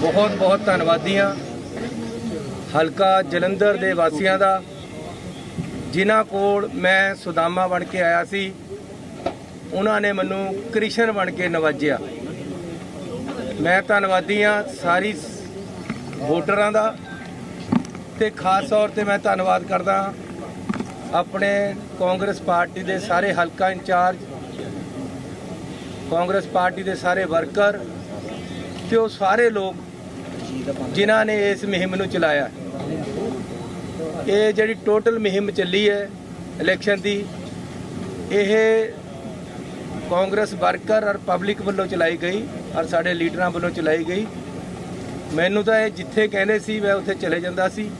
ਬਹੁਤ ਬਹੁਤ ਧੰਨਵਾਦੀ ਹਾਂ ਹਲਕਾ ਜਲੰਧਰ ਦੇ ਵਾਸੀਆਂ ਦਾ, ਜਿਨ੍ਹਾਂ ਕੋਲ ਮੈਂ ਸੁਦਾਮਾ ਬਣ ਕੇ ਆਇਆ ਸੀ, ਉਹਨਾਂ ਨੇ ਮੈਨੂੰ ਕ੍ਰਿਸ਼ਨ ਬਣ ਕੇ ਨਵਾਜਿਆ। ਮੈਂ ਧੰਨਵਾਦੀ ਹਾਂ ਸਾਰੀ ਵੋਟਰਾਂ ਦਾ ਤੇ ਖਾਸ ਤੌਰ ਤੇ ਮੈਂ ਧੰਨਵਾਦ ਕਰਦਾ ਆਪਣੇ ਕਾਂਗਰਸ ਪਾਰਟੀ ਦੇ ਸਾਰੇ ਹਲਕਾ ਇੰਚਾਰਜ, ਕਾਂਗਰਸ ਪਾਰਟੀ ਦੇ ਸਾਰੇ ਵਰਕਰ ਤੇ ਉਹ ਸਾਰੇ ਲੋਕ ਜਿਨ੍ਹਾਂ ਨੇ ਇਸ ਮੁਹਿੰਮ ਨੂੰ ਚਲਾਇਆ? ਇਹ ਜਿਹੜੀ ਟੋਟਲ ਮੁਹਿੰਮ ਚੱਲੀ ਹੈ ਇਲੈਕਸ਼ਨ ਦੀ, ਇਹ ਕਾਂਗਰਸ ਵਰਕਰ ਔਰ ਪਬਲਿਕ ਵੱਲੋਂ ਚਲਾਈ ਗਈ ਔਰ ਸਾਡੇ ਲੀਡਰਾਂ ਵੱਲੋਂ ਚਲਾਈ ਗਈ। ਮੈਨੂੰ ਤਾਂ ਇਹ ਜਿੱਥੇ ਕਹਿੰਦੇ ਸੀ, ਮੈਂ ਉੱਥੇ ਚਲੇ ਜਾਂਦਾ ਸੀ।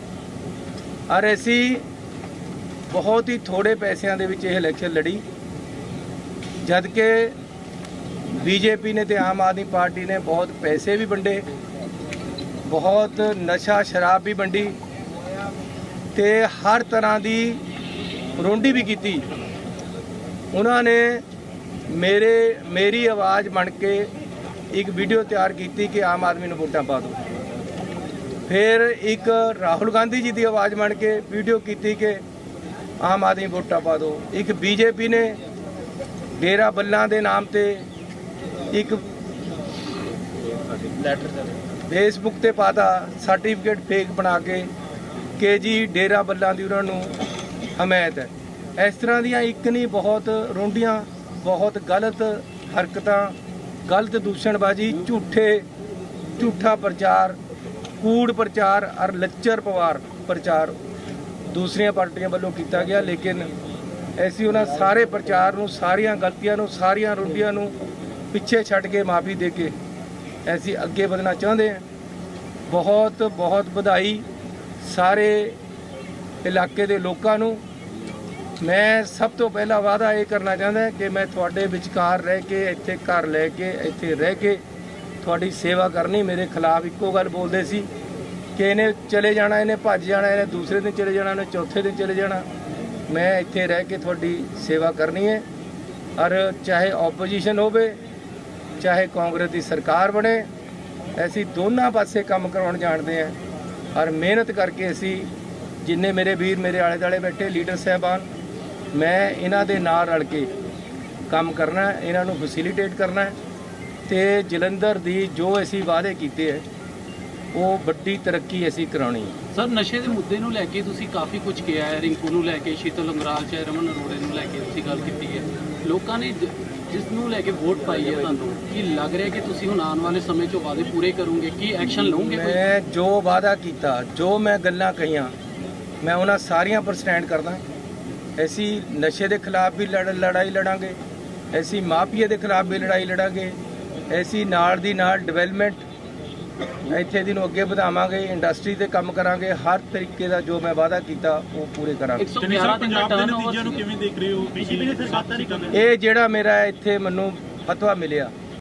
ਔਰ ਅਸੀਂ ਬਹੁਤ ਹੀ ਥੋੜੇ ਪੈਸਿਆਂ ਦੇ ਵਿੱਚ ਇਹ ਇਲੈਕਸ਼ਨ ਲੜੀ। ਜਦ ਕਿ ਬੀਜੇਪੀ ਨੇ ਤੇ ਆਮ ਆਦਮੀ ਪਾਰਟੀ ਨੇ ਬਹੁਤ ਪੈਸੇ ਵੀ ਵੰਡੇ ਬਹੁਤ ਨਸ਼ਾ ਸ਼ਰਾਬ ਵੀ ਵੰਡੀ ਤੇ ਹਰ ਤਰ੍ਹਾਂ ਦੀ ਰੋਂਡੀ ਵੀ ਕੀਤੀ ਉਹਨਾਂ ਨੇ ਮੇਰੇ ਮੇਰੀ ਆਵਾਜ਼ ਬਣ ਕੇ ਇੱਕ ਵੀਡੀਓ ਤਿਆਰ ਕੀਤੀ ਕਿ ਆਮ ਆਦਮੀ ਨੂੰ ਵੋਟਾਂ ਪਾ ਦਿਓ ਫਿਰ ਇੱਕ ਰਾਹੁਲ ਗਾਂਧੀ ਜੀ ਦੀ ਆਵਾਜ਼ ਬਣ ਕੇ ਵੀਡੀਓ ਕੀਤੀ ਕਿ ਆਮ ਆਦਮੀ ਵੋਟਾਂ ਪਾ ਦਿਓ ਇੱਕ ਬੀਜੇਪੀ ਨੇ ਡੇਰਾ ਬੱਲਾਂ ਦੇ ਨਾਮ ਤੇ ਇੱਕ ਫੇਸਬੁੱਕ ਤੇ ਪਾਤਾ ਸਰਟੀਫਿਕੇਟ ਫੇਕ ਬਣਾ ਕੇ ਕਿ ਜੀ ਡੇਰਾ ਬੱਲਾਂ ਦੀ ਉਹਨਾਂ ਨੂੰ ਹਮਾਇਤ ਹੈ। ਇਸ ਤਰ੍ਹਾਂ ਦੀਆਂ ਇੱਕ ਨਹੀਂ, ਬਹੁਤ ਰੋਂਡੀਆਂ, ਬਹੁਤ ਗਲਤ ਹਰਕਤਾਂ, ਗਲਤ ਦੂਸ਼ਣਬਾਜ਼ੀ, ਝੂਠੇ, ਝੂਠਾ ਪ੍ਰਚਾਰ, ਕੂੜ ਪ੍ਰਚਾਰ ਔਰ ਲੱਚਰ ਪਵਾਰ ਪ੍ਰਚਾਰ ਦੂਸਰੀਆਂ ਪਾਰਟੀਆਂ ਵੱਲੋਂ ਕੀਤਾ ਗਿਆ। ਲੇਕਿਨ ਐਸੀ ਉਹਨਾਂ ਸਾਰੇ ਪ੍ਰਚਾਰ ਨੂੰ, ਸਾਰੀਆਂ ਗਲਤੀਆਂ ਨੂੰ, ਸਾਰੀਆਂ ਰੁੰਡੀਆਂ ਨੂੰ ਪਿੱਛੇ ਛੱਡ ਕੇ ਮਾਫੀ ਦੇ ਕੇ ਅਸੀਂ ਅੱਗੇ ਵਧਣਾ ਚਾਹੁੰਦੇ ਹਾਂ। ਬਹੁਤ ਬਹੁਤ ਵਧਾਈ ਸਾਰੇ ਇਲਾਕੇ ਦੇ ਲੋਕਾਂ ਨੂੰ। ਮੈਂ ਸਭ ਤੋਂ ਪਹਿਲਾ ਵਾਅਦਾ ਇਹ ਕਰਨਾ ਚਾਹੁੰਦਾ ਕਿ ਮੈਂ ਤੁਹਾਡੇ ਵਿਚਕਾਰ ਰਹਿ ਕੇ, ਇੱਥੇ ਘਰ ਲੈ ਕੇ, ਇੱਥੇ ਰਹਿ ਕੇ ਤੁਹਾਡੀ ਸੇਵਾ ਕਰਨੀ। ਮੇਰੇ ਖਿਲਾਫ ਇੱਕੋ ਗੱਲ ਬੋਲਦੇ ਸੀ ਕਿ ਇਹਨੇ ਚਲੇ ਜਾਣਾ, ਇਹਨੇ ਭੱਜ ਜਾਣਾ, ਇਹਨੇ ਦੂਸਰੇ ਦਿਨ ਚਲੇ ਜਾਣਾ, ਇਹਨੇ ਚੌਥੇ ਦਿਨ ਚਲੇ ਜਾਣਾ। ਮੈਂ ਇੱਥੇ ਰਹਿ ਕੇ ਤੁਹਾਡੀ ਸੇਵਾ ਕਰਨੀ ਹੈ। ਔਰ ਚਾਹੇ ਆਪੋਜੀਸ਼ਨ ਹੋਵੇ ਚਾਹੇ ਕਾਂਗਰਸ ਦੀ ਸਰਕਾਰ ਬਣੇ, ਅਸੀਂ ਦੋਨਾਂ ਪਾਸੇ ਕੰਮ ਕਰਾਉਣ ਜਾਣਦੇ ਹਾਂ। ਔਰ ਮਿਹਨਤ ਕਰਕੇ ਅਸੀਂ ਜਿੰਨੇ ਮੇਰੇ ਵੀਰ ਮੇਰੇ ਆਲੇ ਦਾਲੇ ਬੈਠੇ, ਲੀਡਰ ਸਹਿਬਾਨ, ਮੈਂ ਇਹਨਾਂ ਦੇ ਨਾਲ ਰਲ ਕੇ ਕੰਮ ਕਰਨਾ, ਇਹਨਾਂ ਨੂੰ ਫੈਸਿਲਿਟੇਟ ਕਰਨਾ ਹੈ। ਤੇ ਜਲੰਧਰ ਦੀ ਜੋ ਅਸੀਂ ਵਾਅਦੇ ਕੀਤੇ ਹੈ, ਉਹ ਵੱਡੀ ਤਰੱਕੀ ਅਸੀਂ ਕਰਾਉਣੀ ਹੈ। ਸਰ, ਨਸ਼ੇ ਦੇ ਮੁੱਦੇ ਨੂੰ ਲੈ ਕੇ ਤੁਸੀਂ ਕਾਫੀ ਕੁਝ ਕਿਹਾ ਹੈ। ਰਿੰਕੂ ਨੂੰ ਲੈ ਕੇ ਸ਼ੀਤਲ ਅੰਗਰਾਲ, ਚਾਹੇ ਰਮਨ ਅਰੋੜੇ ਨੂੰ ਲੈ ਕੇ ਤੁਸੀਂ ਗੱਲ ਕੀਤੀ ਹੈ। ਲੋਕਾਂ ਨੇ ਜਿਸ ਨੂੰ ਲੈ ਕੇ ਵੋਟ ਪਾਈ ਹੈ ਤੁਹਾਨੂੰ, ਕੀ ਲੱਗ ਰਿਹਾ ਕਿ ਤੁਸੀਂ ਹੁਣ ਆਉਣ ਵਾਲੇ ਸਮੇਂ 'ਚ ਵਾਅਦੇ ਪੂਰੇ ਕਰੋਗੇ? ਕੀ ਐਕਸ਼ਨ ਲਓਗੇ ਮੈਂ ਜੋ ਵਾਅਦਾ ਕੀਤਾ, ਜੋ ਮੈਂ ਗੱਲਾਂ ਕਹੀਆਂ, ਮੈਂ ਉਹਨਾਂ ਸਾਰੀਆਂ ਪਰ ਸਟੈਂਡ ਕਰਦਾ। ਅਸੀਂ ਨਸ਼ੇ ਦੇ ਖਿਲਾਫ ਵੀ ਲੜ, ਲੜਾਈ ਲੜਾਂਗੇ ਅਸੀਂ ਮਾਫੀਆ ਦੇ ਖਿਲਾਫ ਵੀ ਲੜਾਈ ਲੜਾਂਗੇ, ਐਸੀ ਨਾਲ ਦੀ ਨਾਲ ਡਿਵੈਲਪਮੈਂਟ ਇੱਥੇ ਦੀ ਨੂੰ ਅੱਗੇ ਵਧਾਵਾਂਗੇ ਇੰਡਸਟਰੀ ਤੇ ਕੰਮ ਕਰਾਂਗੇ ਹਰ ਤਰੀਕੇ ਦਾ ਜੋ ਮੈਂ ਵਾਅਦਾ ਕੀਤਾ ਉਹ ਪੂਰੇ ਕਰਾਂਗੇ। 111 ਦਿਨ ਦਾ ਪੰਜਾਬ ਦੇ ਨਤੀਜਿਆਂ ਨੂੰ ਟਰਨਓਵਰ ਕਿਵੇਂ ਦੇਖ ਰਹੇ ਹੋ? ਬੀਜੇਪੀ ਨੇ ਸਰਕਾਰ ਨਹੀਂ ਕਰ ਇਹ ਜਿਹੜਾ ਮੇਰਾ ਇੱਥੇ ਮੈਨੂੰ ਫਤਵਾ ਮਿਲਿਆ